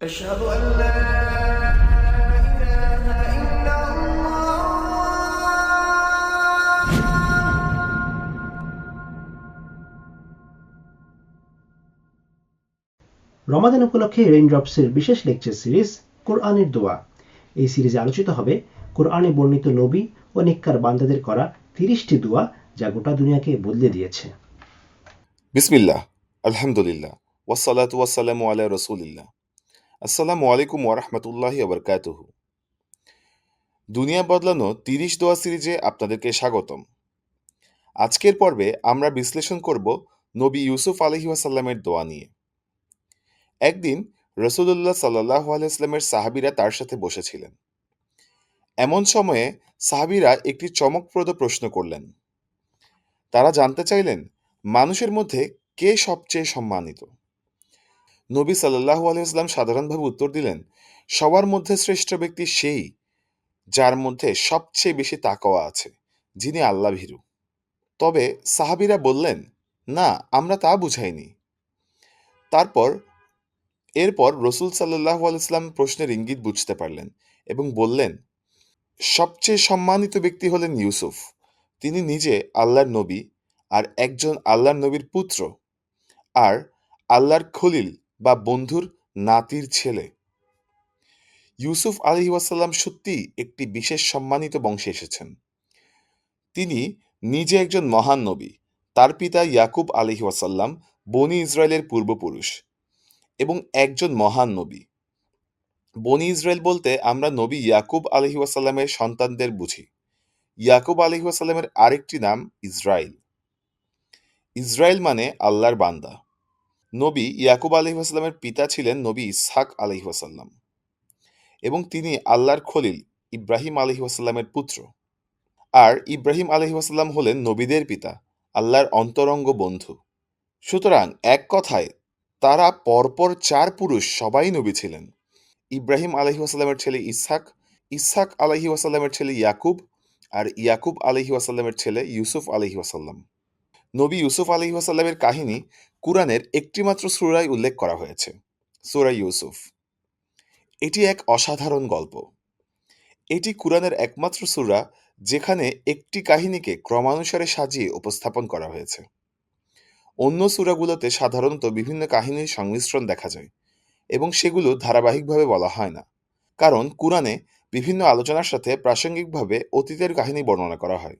أشهد أن لا إله إلا الله রমাদান উপলক্ষে রেইনড্রপসের বিশেষ lecture series কোরআনের দোয়া এই সিরিজে আলোচিত হবে কোরআনে বর্ণিত নবী ও নিক্কার বান্দাদের করা তিরিশটি দোয়া যা গোটা দুনিয়াকে বদলে দিয়েছে বিসমিল্লাহ আলহামদুলিল্লাহ ওয়াসালাতু ওয়াসালামু আলা রসুলিল্লাহ আসসালামু আলাইকুম ওয়ারহমতুল্লাহি আবরকাতুহু দুনিয়া বদলানো তিরিশ দোয়া সিরিজে আপনাদেরকে স্বাগতম। আজকের পর্বে আমরা বিশ্লেষণ করব নবী ইউসুফ আলহি ওয়াসাল্লামের দোয়া নিয়ে। একদিন রসুল্লাহ সাল্লাহ আলাইস্লামের সাহাবিরা তার সাথে বসেছিলেন। এমন সময়ে সাহাবিরা একটি চমকপ্রদ প্রশ্ন করলেন। তারা জানতে চাইলেন, মানুষের মধ্যে কে সবচেয়ে সম্মানিত? নবী সাল্লাহু আলাইসলাম সাধারণভাবে উত্তর দিলেন, সবার মধ্যে শ্রেষ্ঠ ব্যক্তি সেই যার মধ্যে সবচেয়ে বেশি তাকওয়া আছে, যিনি আল্লাহ ভীরু। তবে সাহাবিরা বললেন, না, আমরা তা বুঝাইনি। তারপর, এরপর রসুল সাল্লাহ আলাইসলাম প্রশ্নের ইঙ্গিত বুঝতে পারলেন এবং বললেন, সবচেয়ে সম্মানিত ব্যক্তি হলেন ইউসুফ। তিনি নিজে আল্লাহর নবী আর একজন আল্লাহর নবীর পুত্র। আর আল্লাহর খলিল বা বন্ধুর নাতির ছেলে। ইউসুফ আলহি ওয়াসাল্লাম সত্যি একটি বিশেষ সম্মানিত বংশে এসেছেন। তিনি নিজে একজন মহান নবী, তার পিতা ইয়াকুব আলহি ওয়াসাল্লাম বনি ইসরায়েলের পূর্বপুরুষ এবং একজন মহান নবী। বনি ইসরায়েল বলতে আমরা নবী ইয়াকুব আলহি ওয়াসাল্লামের সন্তানদের বুঝি। ইয়াকুব আলহি ওয়াসাল্লামের আরেকটি নাম ইসরায়েল ইসরায়েল মানে আল্লাহর বান্দা। নবী ইয়াকুব আলহি ওয়াসাল্লামের পিতা ছিলেন নবী ইসহাক আলহি ওয়াসাল্লাম এবং তিনি আল্লাহর খলিল ইব্রাহিম আলহি ওয়াসাল্লামের পুত্র। আর ইব্রাহিম আলহি ওয়াসাল্লাম হলেন নবীদের পিতা, আল্লাহর অন্তরঙ্গ বন্ধু। সুতরাং এক কথায়, তারা পরপর চার পুরুষ সবাই নবী ছিলেন। ইব্রাহিম আলহি ওয়াসাল্লামের ছেলে ইসহাক ইসহাক আলহি ওয়াসাল্লামের ছেলে ইয়াকুব, আর ইয়াকুব আলহি ছেলে ইউসুফ আলহি ওয়াসাল্লাম নবী ইউসুফ আলহি কাহিনী কুরআনের একটিমাত্র সুরায় উল্লেখ করা হয়েছে, সুরা ইউসুফ। এটি এক অসাধারণ গল্প। এটি কুরআনের একমাত্র সূরা যেখানে একটি কাহিনীকে ক্রমানুসারে সাজিয়ে উপস্থাপন করা হয়েছে। অন্য সূরাগুলোতে সাধারণত বিভিন্ন কাহিনীর সংমিশ্রণ দেখা যায় এবং সেগুলো ধারাবাহিকভাবে বলা হয় না, কারণ কুরআনে বিভিন্ন আলোচনার সাথে প্রাসঙ্গিকভাবে অতীতের কাহিনী বর্ণনা করা হয়।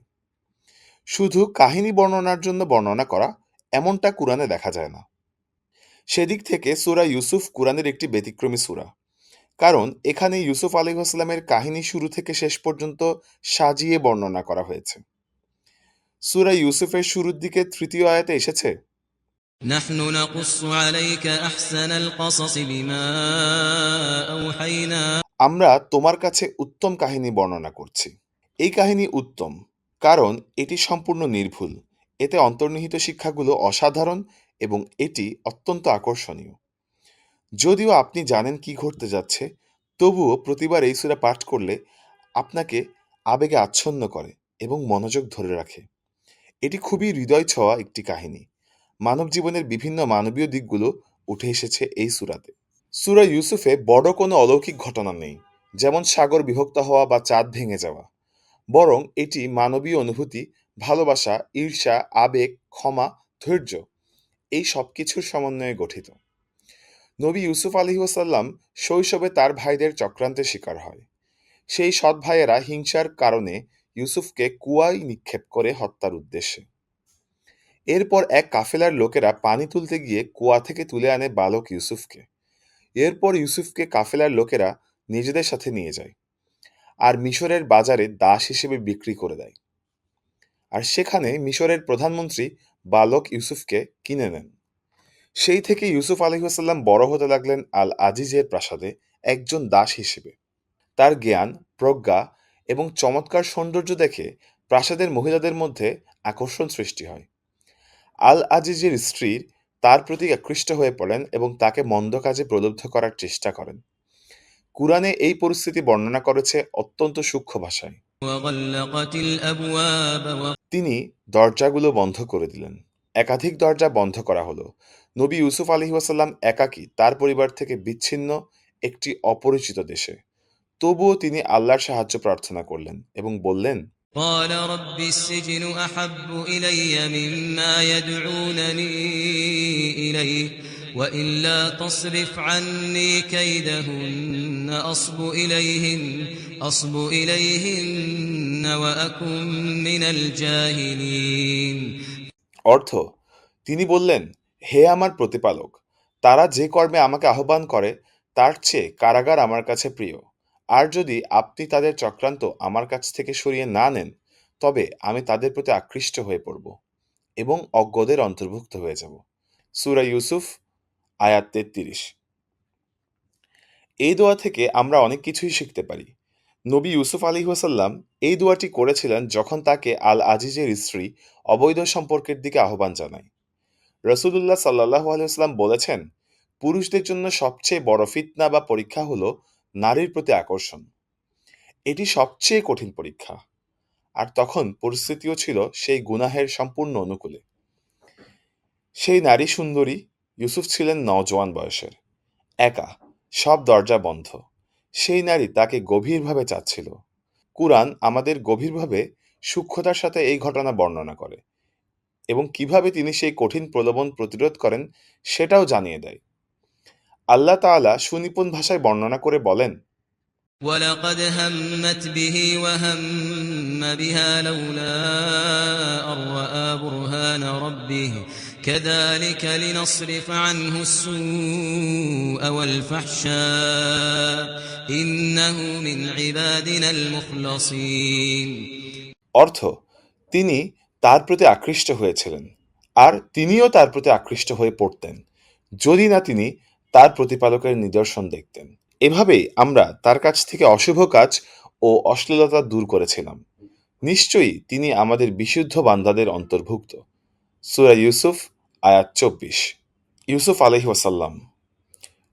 শুধু কাহিনী বর্ণনার জন্য বর্ণনা করা এমনটা কুরআনে দেখা যায় না সেদিক থেকে সূরা ইউসুফ কুরআনের একটি ব্যতিক্রমী সূরা কারণ এখানে ইউসুফ আলাইহিসসালামের কাহিনী শুরু থেকে শেষ পর্যন্ত সাজিয়ে বর্ণনা করা হয়েছে সূরা ইউসুফের শুরুর দিকে তৃতীয় আয়াতে এসেছে نحن نقص عليك أحسن القصص بما أوحينا আমরা তোমার কাছে উত্তম কাহিনী বর্ণনা করছি এই কাহিনী উত্তম কারণ এটি সম্পূর্ণ নির্ভুল এতে অন্তর্নিহিত শিক্ষাগুলো অসাধারণ এবং এটি অত্যন্ত আকর্ষণীয়। যদিও আপনি জানেন কি ঘটতে যাচ্ছে, তবুও প্রতিবার এই সূরা পাঠ করলে আপনাকে আবেগে আচ্ছন্ন করে এবং মনোযোগ ধরে রাখে। এটি খুবই হৃদয় ছোঁয়া একটি কাহিনী। মানব জীবনের বিভিন্ন মানবীয় দিকগুলো উঠে এসেছে এই সুরাতে। সুরা ইউসুফে বড় কোনো অলৌকিক ঘটনা নেই, যেমন সাগর বিভক্ত হওয়া বা চাঁদ ভেঙে যাওয়া। বরং এটি মানবীয় অনুভূতি ভালোবাসা, ঈর্ষা, আবেগ, ক্ষমা, ধৈর্য এই সব কিছুর সমন্বয়ে গঠিত। নবী ইউসুফ ওসাল্লাম শৈশবে তার ভাইদের চক্রান্তের শিকার হয়। সেই সৎ ভাইয়েরা হিংসার কারণে ইউসুফকে কুয়ায় নিক্ষেপ করে হত্যার উদ্দেশ্যে। এরপর এক কাফেলার লোকেরা পানি তুলতে গিয়ে কুয়া থেকে তুলে আনে বালক ইউসুফকে। এরপর ইউসুফকে কাফেলার লোকেরা নিজেদের সাথে নিয়ে যায় আর মিশরের বাজারে দাস হিসেবে বিক্রি করে দেয়। আর সেখানে মিশরের প্রধানমন্ত্রী বালক ইউসুফকে কিনে নেন। সেই থেকে ইউসুফ আলহিহাসাল্লাম বড় হতে লাগলেন আল আজিজের প্রাসাদে একজন দাস হিসেবে। তার জ্ঞান, প্রজ্ঞা এবং চমৎকার সৌন্দর্য দেখে প্রাসাদের মহিলাদের মধ্যে আকর্ষণ সৃষ্টি হয়। আল আজিজের স্ত্রীর তার প্রতি আকৃষ্ট হয়ে পড়েন এবং তাকে মন্দ কাজে প্রলুব্ধ করার চেষ্টা করেন। কুরআনে এই পরিস্থিতি বর্ণনা করেছে অত্যন্ত সূক্ষ্ম ভাষায়। তিনি দরজাগুলো বন্ধ করে দিলেন একাধিক দরজা বন্ধ করা হলো নবী ইউসুফ আলহি ওয়াসাল্লাম একাকী তার পরিবার থেকে বিচ্ছিন্ন একটি অপরিচিত দেশে তবুও তিনি আল্লাহর সাহায্য প্রার্থনা করলেন এবং বললেন قال رب السجن أحب إلي مما يدعونني إليه وإلا تصرف عني كيدهن أصب إليهن أصب إليهن وأكن من الجاهلين অর্থ তিনি বললেন হে আমার প্রতিপালক তারা যে কর্মে আমাকে আহ্বান করে তার চেয়ে কারাগার আমার কাছে প্রিয় আর যদি আপনি তাদের চক্রান্ত আমার কাছ থেকে সরিয়ে না নেন তবে আমি তাদের প্রতি আকৃষ্ট হয়ে পড়ব এবং অজ্ঞদের অন্তর্ভুক্ত হয়ে যাব সুরা ইউসুফ আয়াত তেত্রিশ এই দোয়া থেকে আমরা অনেক কিছুই শিখতে পারি। নবী ইউসুফ আলী ওসাল্লাম এই দোয়াটি করেছিলেন যখন তাকে আল আজিজের স্ত্রী অবৈধ সম্পর্কের দিকে আহ্বান জানায়। রসুল্লাহ সাল্লাহ আলাইসাল্লাম বলেছেন, পুরুষদের জন্য সবচেয়ে বড় ফিতনা বা পরীক্ষা হলো নারীর প্রতি আকর্ষণ। এটি সবচেয়ে কঠিন পরীক্ষা। আর তখন পরিস্থিতিও ছিল সেই গুনাহের সম্পূর্ণ অনুকূলে। সেই নারী সুন্দরী ইউসুফ ছিলেন নজওয়ান বয়সের, একা। সব দরজা বন্ধ সেই নারী তাকে গভীরভাবে চাচ্ছিল কুরআন আমাদের গভীরভাবে সূক্ষ্মতার সাথে এই ঘটনা বর্ণনা করে এবং কিভাবে তিনি সেই কঠিন প্রলোভন প্রতিরোধ করেন সেটাও জানিয়ে দেয় আল্লাহ তাআলা সুনিপুণ ভাষায় বর্ণনা করে বলেন ولقد همت به وهم بها لولا أن رأى برهان ربه كذلك لنصرف عنه السوء والفحشاء إنه من عبادنا المخلصين অর্থ তিনি তার প্রতি আকৃষ্ট হয়েছিলেন আর তিনিও তার প্রতি আকৃষ্ট হয়ে পড়তেন যদি না তিনি তার প্রতিপালকের নিদর্শন দেখতেন এভাবেই আমরা তার কাছ থেকে অশুভ কাজ ও অশ্লীলতা দূর করেছিলাম নিশ্চয়ই তিনি আমাদের বিশুদ্ধ বান্দাদের অন্তর্ভুক্ত সুরা ইউসুফ আয়াত চব্বিশ। ইউসুফ আলহি ওয়াসাল্লাম,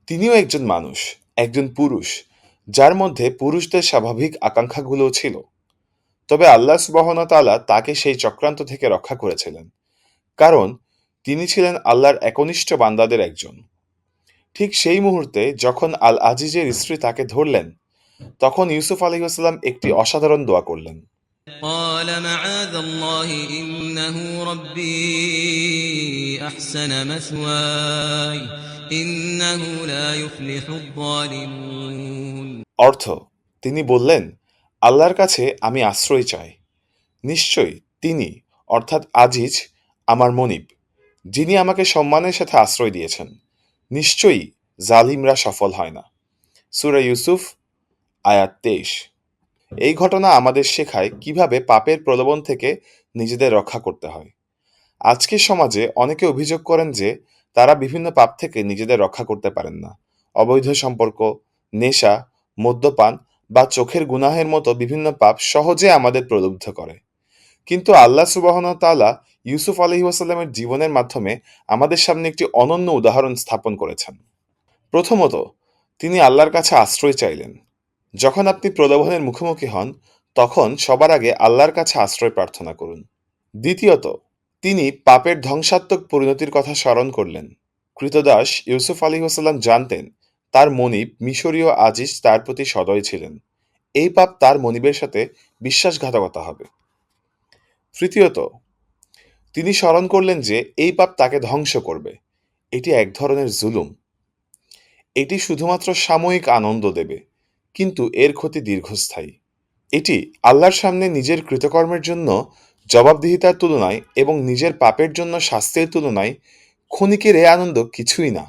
তিনিও একজন মানুষ, একজন পুরুষ, যার মধ্যে পুরুষদের স্বাভাবিক আকাঙ্ক্ষাগুলোও ছিল। তবে আল্লাহ সুবহনতালা তাকে সেই চক্রান্ত থেকে রক্ষা করেছিলেন। কারণ তিনি ছিলেন আল্লাহর একনিষ্ঠ বান্দাদের একজন। ঠিক সেই মুহূর্তে যখন আল আজিজের স্ত্রী তাকে ধরলেন, তখন ইউসুফ আলী আসলাম একটি অসাধারণ দোয়া করলেন। قال معاذ الله إنه ربي أحسن مثواي إنه لا يفلح الظالمون অর্থ তিনি বললেন আল্লাহর কাছে আমি আশ্রয় চাই নিশ্চয়ই তিনি অর্থাৎ আজিজ আমার মনিব যিনি আমাকে সম্মানের সাথে আশ্রয় দিয়েছেন নিশ্চয়ই জালিমরা সফল হয় না সুরা ইউসুফ আয়াত তেইশ এই ঘটনা আমাদের শেখায় কীভাবে পাপের প্রলোভন থেকে নিজেদের রক্ষা করতে হয়। আজকের সমাজে অনেকে অভিযোগ করেন যে, তারা বিভিন্ন পাপ থেকে নিজেদের রক্ষা করতে পারেন না। অবৈধ সম্পর্ক, নেশা, মদ্যপান বা চোখের গুনাহের মতো বিভিন্ন পাপ সহজে আমাদের প্রলুব্ধ করে। কিন্তু আল্লাহ সুবাহন তাআলা ইউসুফ আলহি ওয়াসাল্লামের জীবনের মাধ্যমে আমাদের সামনে একটি অনন্য উদাহরণ স্থাপন করেছেন। প্রথমত, তিনি আল্লাহর কাছে আশ্রয় চাইলেন। যখন আপনি প্রলোভনের মুখোমুখি হন, তখন সবার আগে আল্লাহর কাছে আশ্রয় প্রার্থনা করুন। দ্বিতীয়ত, তিনি পাপের ধ্বংসাত্মক পরিণতির কথা স্মরণ করলেন। কৃতদাস ইউসুফ আলী ওসাল্লাম জানতেন, তার মনিব মিশরীয় আজিজ তার প্রতি সদয় ছিলেন। এই পাপ তার মনিবের সাথে বিশ্বাসঘাতকতা হবে। তৃতীয়ত, তিনি স্মরণ করলেন যে এই পাপ তাকে ধ্বংস করবে। এটি এক ধরনের জুলুম। এটি শুধুমাত্র সাময়িক আনন্দ দেবে। কিন্তু এর ক্ষতি দীর্ঘস্থায়ী। এটি আল্লাহর সামনে নিজের কৃতকর্মের জন্য জবাবদিহিতার তুলনায় এবং নিজের পাপের জন্য শাস্তির তুলনায় ক্ষণিকের এ আনন্দ কিছুই না।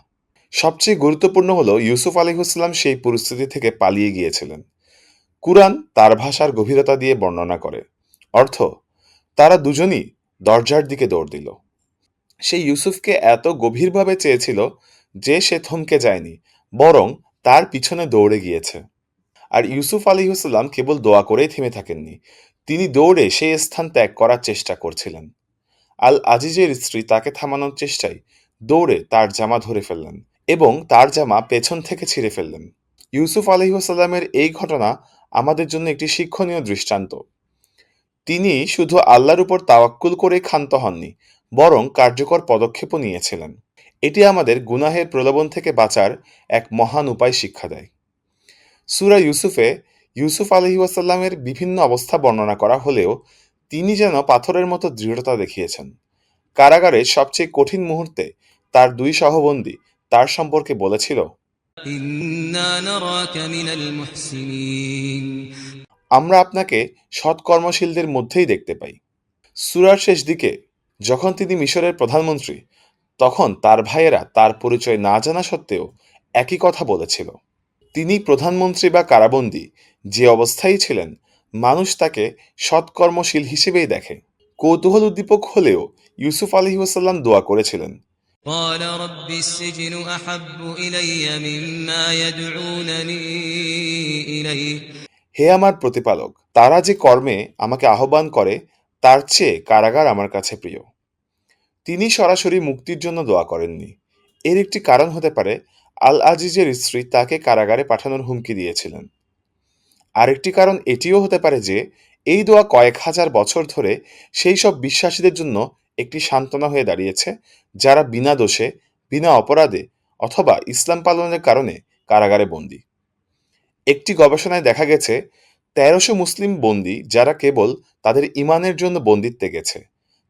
সবচেয়ে গুরুত্বপূর্ণ হল ইউসুফ আলিহুসলাম সেই পরিস্থিতি থেকে পালিয়ে গিয়েছিলেন। কুরআন তার ভাষার গভীরতা দিয়ে বর্ণনা করে। অর্থ, তারা দুজনই দরজার দিকে দৌড় দিল। সে ইউসুফকে এত গভীরভাবে চেয়েছিল যে সে থমকে যায়নি, বরং তার পিছনে দৌড়ে গিয়েছে। আর ইউসুফ আলিহুসাল্লাম কেবল দোয়া করেই থেমে থাকেননি। তিনি দৌড়ে সেই স্থান ত্যাগ করার চেষ্টা করছিলেন। আল আজিজের স্ত্রী তাকে থামানোর চেষ্টায় দৌড়ে তার জামা ধরে ফেললেন এবং তার জামা পেছন থেকে ছিঁড়ে ফেললেন। ইউসুফ আলহিহাস্লামের এই ঘটনা আমাদের জন্য একটি শিক্ষণীয় দৃষ্টান্ত। তিনি শুধু আল্লাহর উপর তাওয়াক্কুল করে ক্ষান্ত হননি, বরং কার্যকর পদক্ষেপও নিয়েছিলেন। এটি আমাদের গুনাহের প্রলোভন থেকে বাঁচার এক মহান উপায় শিক্ষা দেয়। সুরা ইউসুফে ইউসুফ আলহি ওয়াসাল্লামের বিভিন্ন অবস্থা বর্ণনা করা হলেও তিনি যেন পাথরের মতো দৃঢ়তা দেখিয়েছেন। কারাগারে সবচেয়ে কঠিন মুহূর্তে তার দুই সহবন্দী তার সম্পর্কে বলেছিল আমরা আপনাকে সৎকর্মশীলদের মধ্যেই দেখতে পাই। সুরার শেষ দিকে যখন তিনি মিশরের প্রধানমন্ত্রী তখন তার ভাইয়েরা তার পরিচয় না জানা সত্ত্বেও একই কথা বলেছিল। তিনি প্রধানমন্ত্রী বা কারাবন্দী যে অবস্থায় ছিলেন মানুষ তাকে সৎকর্মশীল হিসেবেই দেখে কৌতূহল উদ্দীপক হলেও ইউসুফ আলহি ওসাল্লাম দোয়া করেছিলেন قال رب السجن أحب إلي مما يدعونني إليه হে আমার প্রতিপালক তারা যে কর্মে আমাকে আহ্বান করে তার চেয়ে কারাগার আমার কাছে প্রিয় তিনি সরাসরি মুক্তির জন্য দোয়া করেননি এর একটি কারণ হতে পারে আল আজিজের স্ত্রী তাকে কারাগারে পাঠানোর হুমকি দিয়েছিলেন। আরেকটি কারণ এটিও হতে পারে যে, এই দোয়া কয়েক হাজার বছর ধরে সেই সব বিশ্বাসীদের জন্য একটি সান্ত্বনা হয়ে দাঁড়িয়েছে, যারা বিনা দোষে, বিনা অপরাধে অথবা ইসলাম পালনের কারণে কারাগারে বন্দী। একটি গবেষণায় দেখা গেছে, তেরোশো মুসলিম বন্দী যারা কেবল তাদের ইমানের জন্য বন্দিত্বে গেছে,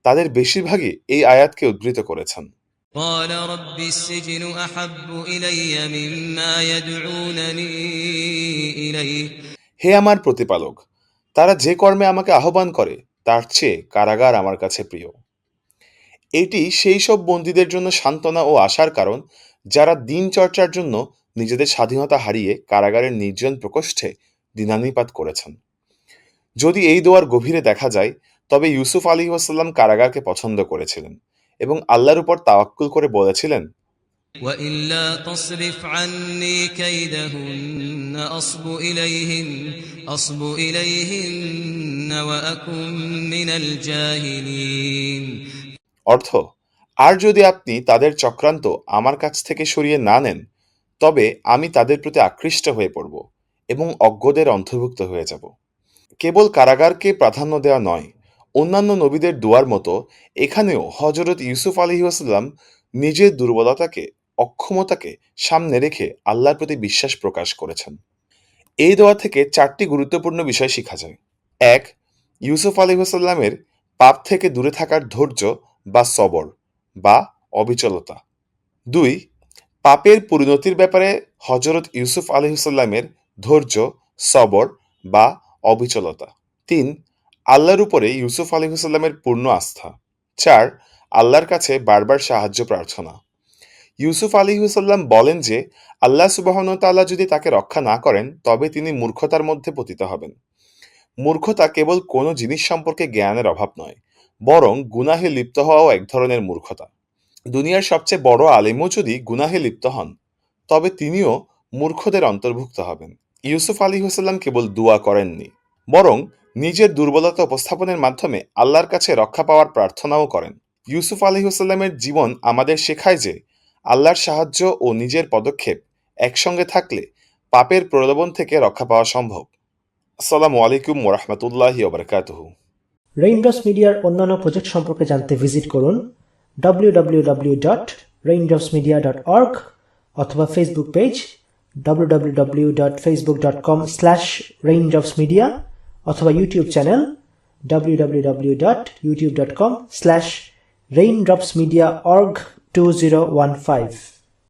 তাদের বেশিরভাগই এই আয়াতকে উদ্ধৃত করেছেন। قال رب السجن أحب إلي مما يدعونني إليه হে আমার প্রতিপালক তারা যে কর্মে আমাকে আহ্বান করে তার চেয়ে কারাগার আমার কাছে প্রিয় এটি সেই সব বন্দীদের জন্য সান্ত্বনা ও আশার কারণ যারা দিন চর্চার জন্য নিজেদের স্বাধীনতা হারিয়ে কারাগারের নির্জন প্রকোষ্ঠে দিনানিপাত করেছেন যদি এই দোয়ার গভীরে দেখা যায় তবে ইউসুফ আলী ওয়াসাল্লাম কারাগারকে পছন্দ করেছিলেন এবং আল্লাহর উপর তাওয়াক্কুল করে বলেছিলেন وإلا تصرف عني كيدهن أصب إليهن أصب إليهن وأكن من الجاهلين অর্থ আর যদি আপনি তাদের চক্রান্ত আমার কাছ থেকে সরিয়ে না নেন তবে আমি তাদের প্রতি আকৃষ্ট হয়ে পড়ব এবং অজ্ঞদের অন্তর্ভুক্ত হয়ে যাব কেবল কারাগারকে প্রাধান্য দেওয়া নয় অন্যান্য নবীদের দোয়ার মতো এখানেও হজরত ইউসুফ আলহিউসাল্লাম নিজের দুর্বলতাকে, অক্ষমতাকে সামনে রেখে আল্লাহর প্রতি বিশ্বাস প্রকাশ করেছেন। এই দোয়া থেকে চারটি গুরুত্বপূর্ণ বিষয় শেখা যায়। এক, ইউসুফ আলহিহাসাল্লামের পাপ থেকে দূরে থাকার ধৈর্য বা সবর বা অবিচলতা। দুই, পাপের পরিণতির ব্যাপারে হজরত ইউসুফ আলহিসাল্লামের ধৈর্য, সবর বা অবিচলতা। তিন আল্লাহর উপরে ইউসুফ আলহিসাল্লামের পূর্ণ আস্থা। চার, আল্লাহর কাছে বারবার সাহায্য প্রার্থনা। ইউসুফ আলিহুসাল্লাম বলেন যে, আল্লাহ সুবাহনতাল্লাহ যদি তাকে রক্ষা না করেন, তবে তিনি মূর্খতার মধ্যে পতিত হবেন। মূর্খতা কেবল কোনো জিনিস সম্পর্কে জ্ঞানের অভাব নয়, বরং গুনাহে লিপ্ত হওয়াও এক ধরনের মূর্খতা। দুনিয়ার সবচেয়ে বড় আলিমও যদি গুনাহে লিপ্ত হন, তবে তিনিও মূর্খদের অন্তর্ভুক্ত হবেন। ইউসুফ আলী হুসাল্লাম কেবল দোয়া করেননি, বরং নিজের দুর্বলতা উপস্থাপনের মাধ্যমে আল্লাহর কাছে রক্ষা পাওয়ার প্রার্থনাও করেন। ইউসুফ আলী হুসাল্লামের জীবন আমাদের শেখায় যে, আল্লাহর সাহায্য ও নিজের পদক্ষেপ একসঙ্গে থাকলে পাপের প্রলোভন থেকে রক্ষা পাওয়া সম্ভব। আসসালামু আলাইকুম ওরহমতুল্লাহি ওবরকাতহু। রেইনড্রপস মিডিয়ার অন্যান্য প্রজেক্ট সম্পর্কে জানতে ভিজিট করুন www.raindropsmedia.org অথবা ফেসবুক পেজ www.facebook.com/raindropsmedia অথবা ইউটিউব চ্যানেল www.youtube.com/raindropsmediaorg2015